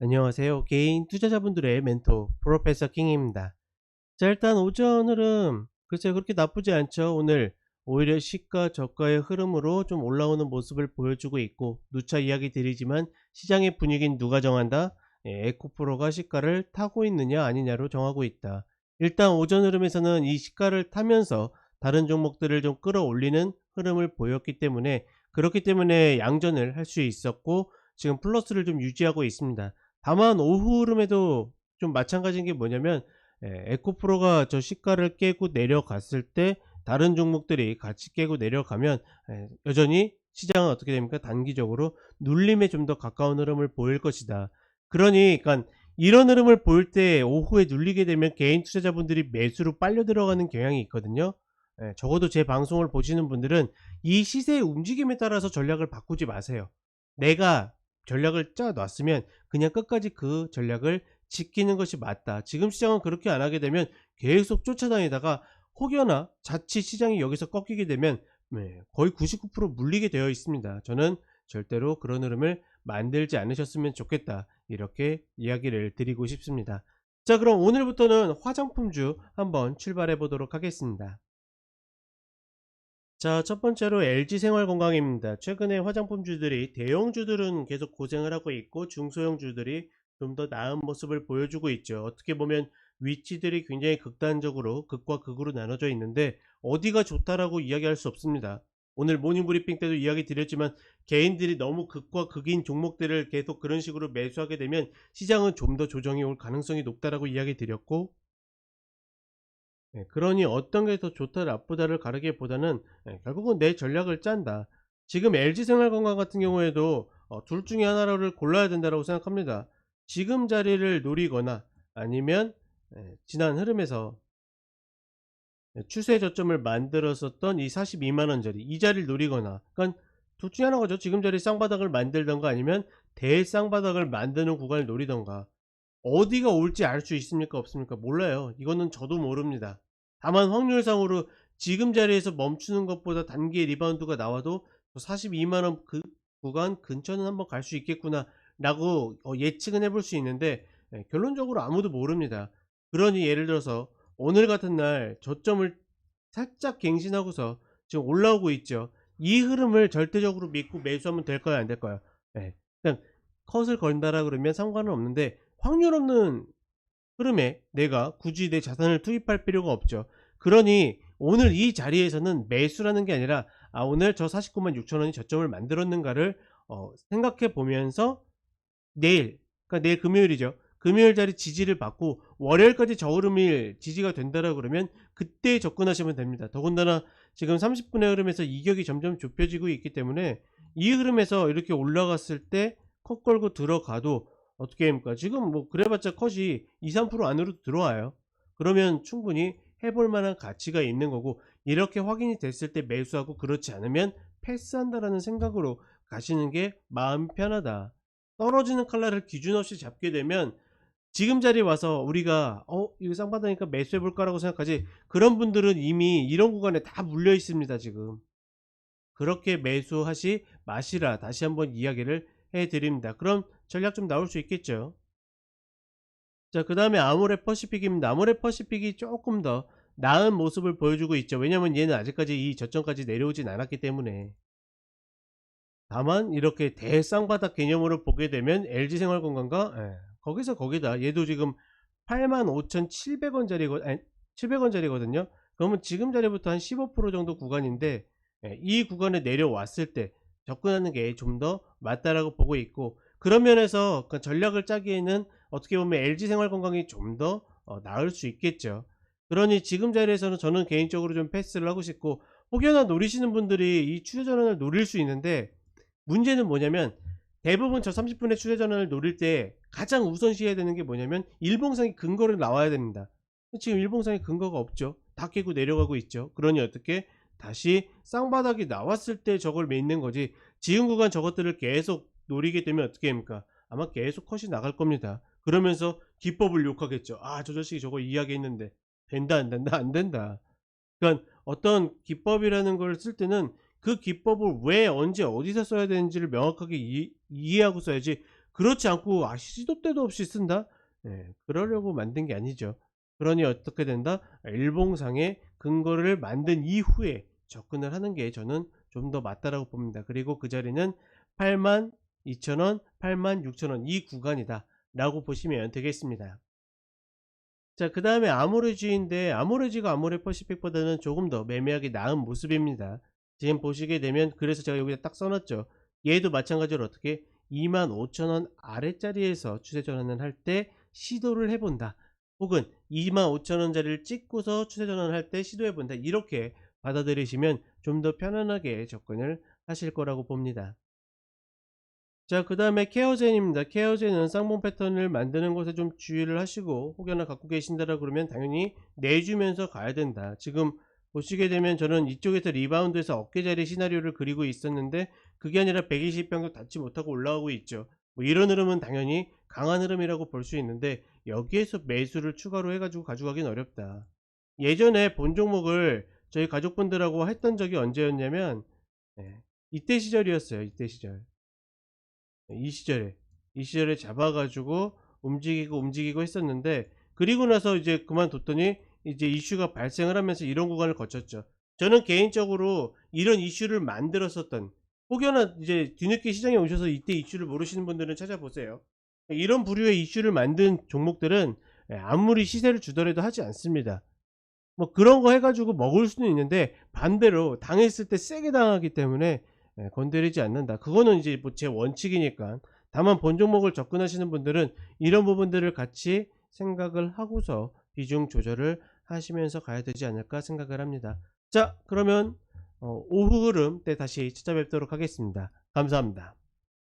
안녕하세요. 개인 투자자분들의 멘토 프로페서 킹입니다. 자 일단 오전 흐름 글쎄요 그렇게 나쁘지 않죠. 오늘 오히려 시가 저가의 흐름으로 좀 올라오는 모습을 보여주고 있고 누차 이야기 드리지만 시장의 분위기는 누가 정한다? 예, 에코프로가 시가를 타고 있느냐 아니냐로 정하고 있다. 일단 오전 흐름에서는 이 시가를 타면서 다른 종목들을 좀 끌어올리는 흐름을 보였기 때문에 그렇기 때문에 양전을 할 수 있었고 지금 플러스를 좀 유지하고 있습니다. 다만 오후 흐름에도 좀 마찬가지인 게 뭐냐면 예, 에코프로가 저 시가를 깨고 내려갔을 때 다른 종목들이 같이 깨고 내려가면 예, 여전히 시장은 어떻게 됩니까? 단기적으로 눌림에 좀 더 가까운 흐름을 보일 것이다. 그러니 그러니까 이런 흐름을 보일 때 오후에 눌리게 되면 개인 투자자분들이 매수로 빨려 들어가는 경향이 있거든요. 예, 적어도 제 방송을 보시는 분들은 이 시세의 움직임에 따라서 전략을 바꾸지 마세요. 내가 전략을 짜 놨으면 그냥 끝까지 그 전략을 지키는 것이 맞다. 지금 시장은 그렇게 안 하게 되면 계속 쫓아다니다가 혹여나 자칫 시장이 여기서 꺾이게 되면 네, 거의 99% 물리게 되어 있습니다. 저는 절대로 그런 흐름을 만들지 않으셨으면 좋겠다. 이렇게 이야기를 드리고 싶습니다. 자, 그럼 오늘부터는 화장품주 한번 출발해 보도록 하겠습니다. 자, 첫 번째로 LG생활건강입니다. 최근에 화장품주들이 대형주들은 계속 고생을 하고 있고 중소형주들이 좀 더 나은 모습을 보여주고 있죠. 어떻게 보면 위치들이 굉장히 극단적으로 극과 극으로 나눠져 있는데 어디가 좋다라고 이야기할 수 없습니다. 오늘 모닝브리핑 때도 이야기 드렸지만 개인들이 너무 극과 극인 종목들을 계속 그런 식으로 매수하게 되면 시장은 좀 더 조정이 올 가능성이 높다라고 이야기 드렸고 예, 그러니 어떤 게 더 좋다 나쁘다를 가르기보다는 예, 결국은 내 전략을 짠다. 지금 LG생활건강 같은 경우에도 어, 둘 중에 하나를 골라야 된다고 생각합니다. 지금 자리를 노리거나 아니면 예, 지난 흐름에서 예, 추세 저점을 만들었었던 이 42만원짜리 이 자리를 노리거나 그러니까 둘 중에 하나 거죠. 지금 자리 쌍바닥을 만들던가 아니면 대쌍바닥을 만드는 구간을 노리던가 어디가 올지 알 수 있습니까 없습니까 몰라요 이거는 저도 모릅니다 다만 확률상으로 지금 자리에서 멈추는 것보다 단기 리바운드가 나와도 42만원 그 구간 근처는 한번 갈 수 있겠구나 라고 어, 예측은 해볼 수 있는데 예, 결론적으로 아무도 모릅니다. 그러니 예를 들어서 오늘 같은 날 저점을 살짝 갱신하고서 지금 올라오고 있죠. 이 흐름을 절대적으로 믿고 매수하면 될까요? 안 될까요? 예, 그냥 컷을 건다라 그러면 상관은 없는데 확률 없는 흐름에 내가 굳이 내 자산을 투입할 필요가 없죠. 그러니 오늘 이 자리에서는 매수라는 게 아니라 아 오늘 저 49만 6천 원이 저점을 만들었는가를 어, 생각해 보면서 내일 그러니까 내일 금요일이죠. 금요일 자리 지지를 받고 월요일까지 저 흐름이 지지가 된다라 그러면 그때 접근하시면 됩니다. 더군다나 지금 30분의 흐름에서 이격이 점점 좁혀지고 있기 때문에 이 흐름에서 이렇게 올라갔을 때 컷 걸고 들어가도 어떻게 합니까? 지금 뭐 그래봤자 컷이 2, 3% 안으로 들어와요. 그러면 충분히 해볼 만한 가치가 있는 거고 이렇게 확인이 됐을 때 매수하고 그렇지 않으면 패스한다라는 생각으로 가시는 게 마음 편하다. 떨어지는 칼날을 기준 없이 잡게 되면 지금 자리에 와서 우리가 어 이거 쌍바닥니까 매수해 볼까라고 생각하지 그런 분들은 이미 이런 구간에 다 물려 있습니다 지금 그렇게 매수하시 마시라 다시 한번 이야기를 해 드립니다 그럼 전략 좀 나올 수 있겠죠. 자, 그 다음에 아모레 퍼시픽입니다. 아모레 퍼시픽이 조금 더 나은 모습을 보여주고 있죠. 왜냐면 얘는 아직까지 이 저점까지 내려오진 않았기 때문에. 다만 이렇게 대쌍바닥 개념으로 보게 되면 LG생활건강과 예, 거기서 거기다 얘도 지금 85,700원짜리거 아니 700원짜리거든요. 그러면 지금 자리부터 한 15% 정도 구간인데 예, 이 구간에 내려왔을 때 접근하는 게 좀 더 맞다라고 보고 있고 그런 면에서 그 전략을 짜기에는 어떻게 보면 LG생활건강이 좀더 어, 나을 수 있겠죠. 그러니 지금 자리에서는 저는 개인적으로 좀 패스를 하고 싶고 혹여나 노리시는 분들이 이 추세 전환을 노릴 수 있는데 문제는 뭐냐면 대부분 저 30분의 추세 전환을 노릴 때 가장 우선시해야 되는 게 뭐냐면 일봉상의 근거를 나와야 됩니다. 지금 일봉상의 근거가 없죠. 다 깨고 내려가고 있죠. 그러니 어떻게 다시 쌍바닥이 나왔을 때 저걸 믿는 거지 지금 구간 저것들을 계속 노리게 되면 어떻게 합니까? 아마 계속 컷이 나갈 겁니다. 그러면서 기법을 욕하겠죠. 아, 저 자식이 저거 이야기했는데 된다 안 된다 안 된다. 그러니까 어떤 기법이라는 걸 쓸 때는 그 기법을 왜 언제 어디서 써야 되는지를 명확하게 이, 해하고 써야지 그렇지 않고 아 시도 때도 없이 쓴다? 예, 그러려고 만든 게 아니죠. 그러니 어떻게 된다? 일봉상의 근거를 만든 이후에 접근을 하는 게 저는 좀 더 맞다라고 봅니다. 그리고 그 자리는 8만 2천원, 8만 6천원 이 구간이다 라고 보시면 되겠습니다. 자, 그 다음에 아모레지인데 아모레지가 아모레 퍼시픽보다는 조금 더 매매하기 나은 모습입니다. 지금 보시게 되면 그래서 제가 여기다 딱 써놨죠. 얘도 마찬가지로 어떻게 25,000원 아래짜리에서 추세 전환을 할 때 시도를 해본다. 혹은 25,000원짜리를 찍고서 추세 전환을 할때 시도해본다. 이렇게 받아들이시면 좀 더 편안하게 접근을 하실 거라고 봅니다. 자, 그 다음에 케어젠입니다. 케어젠은 쌍봉 패턴을 만드는 것에 좀 주의를 하시고 혹여나 갖고 계신다라 그러면 당연히 내주면서 가야 된다. 지금 보시게 되면 저는 이쪽에서 리바운드에서 어깨자리 시나리오를 그리고 있었는데 그게 아니라 120병력 닿지 못하고 올라오고 있죠. 뭐 이런 흐름은 당연히 강한 흐름이라고 볼 수 있는데 여기에서 매수를 추가로 해가지고 가져가긴 어렵다. 예전에 본 종목을 저희 가족분들하고 했던 적이 언제였냐면 네, 이때 시절이었어요. 이때 시절. 이 시절에 이 시절에 잡아가지고 움직이고 움직이고 했었는데 그리고 나서 이제 그만뒀더니 이제 이슈가 발생을 하면서 이런 구간을 거쳤죠. 저는 개인적으로 이런 이슈를 만들었었던 혹여나 이제 뒤늦게 시장에 오셔서 이때 이슈를 모르시는 분들은 찾아보세요. 이런 부류의 이슈를 만든 종목들은 아무리 시세를 주더라도 하지 않습니다. 뭐 그런 거 해가지고 먹을 수는 있는데 반대로 당했을 때 세게 당하기 때문에 예, 건드리지 않는다. 그거는 이제 뭐 제 원칙이니까. 다만 본 종목을 접근하시는 분들은 이런 부분들을 같이 생각을 하고서 비중 조절을 하시면서 가야 되지 않을까 생각을 합니다. 자, 그러면 어, 오후 흐름 때 다시 찾아뵙도록 하겠습니다. 감사합니다.